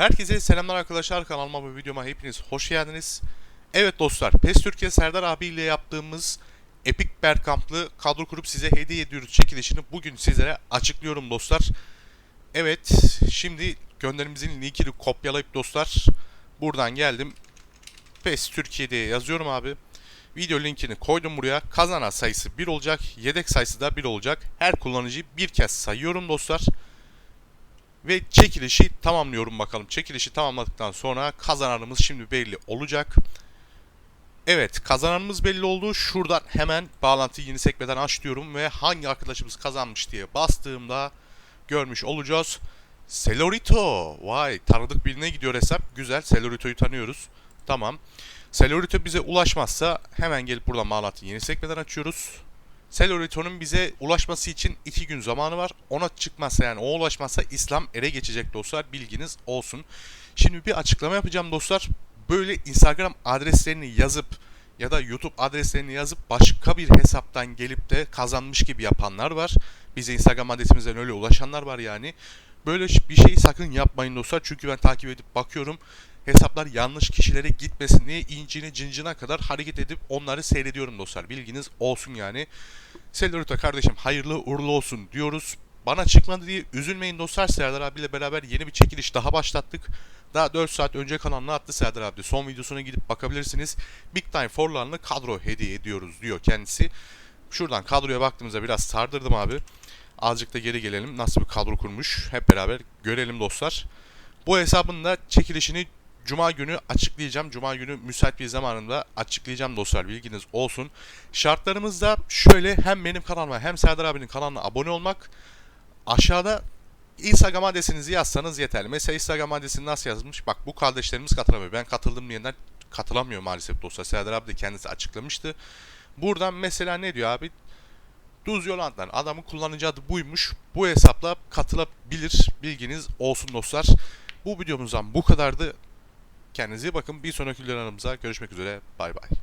Herkese selamlar arkadaşlar kanalıma ve videoma hepiniz hoş geldiniz. Evet dostlar PES Türkiye Serdar abiyle yaptığımız Epic Berkamp'lı kadro kurup size hediye ediyoruz çekilişini bugün sizlere açıklıyorum dostlar. Evet şimdi gönderimizin linkini kopyalayıp dostlar buradan geldim. PES Türkiye diye yazıyorum abi. Video linkini koydum buraya. Kazanan sayısı 1 olacak. Yedek sayısı da 1 olacak. Her kullanıcıyı bir kez sayıyorum dostlar. Ve çekilişi tamamlıyorum bakalım. Çekilişi tamamladıktan sonra kazananımız şimdi belli olacak. Evet kazananımız belli oldu. Şuradan hemen bağlantıyı yeni sekmeden aç diyorum ve hangi arkadaşımız kazanmış diye bastığımda görmüş olacağız. Selorito. Vay tanıdık birine gidiyor hesap. Güzel. Selorito'yu tanıyoruz. Tamam. Selorito bize ulaşmazsa hemen gelip buradan bağlantıyı yeni sekmeden açıyoruz. Selorito'nun bize ulaşması için 2 gün zamanı var. Ona çıkmazsa yani o ulaşmazsa İslam ere geçecek dostlar. Bilginiz olsun. Şimdi bir açıklama yapacağım dostlar. Böyle Instagram adreslerini yazıp ya da YouTube adreslerini yazıp başka bir hesaptan gelip de kazanmış gibi yapanlar var. Bize Instagram adresimizden öyle ulaşanlar var yani. Böyle bir şeyi sakın yapmayın dostlar. Çünkü ben takip edip bakıyorum. Hesaplar yanlış kişilere gitmesin diye incine cincine kadar hareket edip onları seyrediyorum dostlar. Bilginiz olsun yani. Selorito kardeşim hayırlı uğurlu olsun diyoruz. Bana çıkmadı diye üzülmeyin dostlar. Serdar abiyle beraber yeni bir çekiliş daha başlattık. Daha 4 saat önce kanalına attı Serdar abi. Son videosuna gidip bakabilirsiniz. Big Time Forlan'lı kadro hediye ediyoruz diyor kendisi. Şuradan kadroya baktığımızda biraz sardırdım abi. Azıcık da geri gelelim. Nasıl bir kadro kurmuş hep beraber görelim dostlar. Bu hesabın da çekilişini Cuma günü açıklayacağım. Cuma günü müsait bir zamanında açıklayacağım dostlar bilginiz olsun. Şartlarımız da şöyle hem benim kanalıma hem Serdar abinin kanalına abone olmak. Aşağıda Instagram adresinizi yazsanız yeterli. Mesela Instagram adresini nasıl yazmış? Bak bu kardeşlerimiz katılamıyor. Ben katıldım diyenler katılamıyor maalesef dostlar. Serdar abi de kendisi açıklamıştı. Buradan mesela ne diyor abi? Duz Yolan'dan adamın kullanıcı adı buymuş. Bu hesapla katılabilir. Bilginiz olsun dostlar. Bu videomuzdan bu kadardı. Kendinize iyi bakın. Bir sonraki videolarımıza görüşmek üzere. Bay bay.